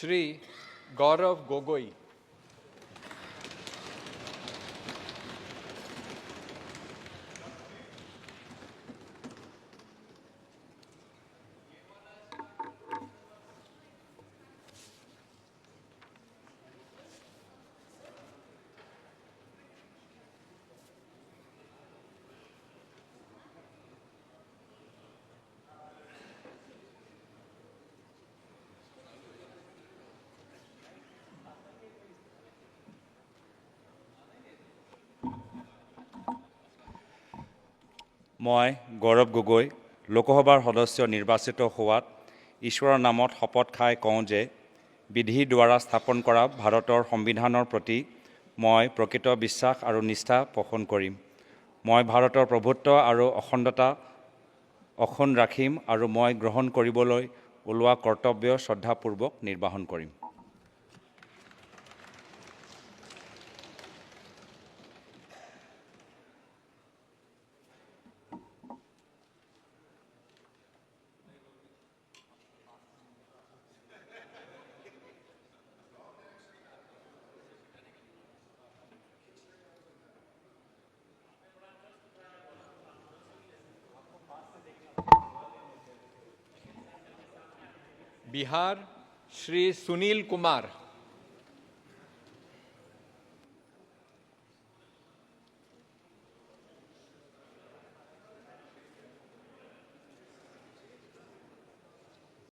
श्री गौरव गोगोई মই গৌৰৱ গগৈ লোকসভাৰ সদস্য নিৰ্বাচিত হোৱাত ঈশ্বৰৰ নামত শপত খাই কওঁ যে বিধিৰ দ্বাৰা স্থাপন কৰা ভাৰতৰ সংবিধানৰ প্ৰতি মই প্ৰকৃত বিশ্বাস আৰু নিষ্ঠা পোষণ কৰিম। মই ভাৰতৰ প্ৰভুত্ব আৰু অখণ্ডতা অক্ষুণ্ণ ৰাখিম আৰু মই গ্ৰহণ কৰিবলৈ ওলোৱা কৰ্তব্য শ্ৰদ্ধাপূৰ্বক নিৰ্বাহন কৰিম। बिहार श्री सुनील कुमार।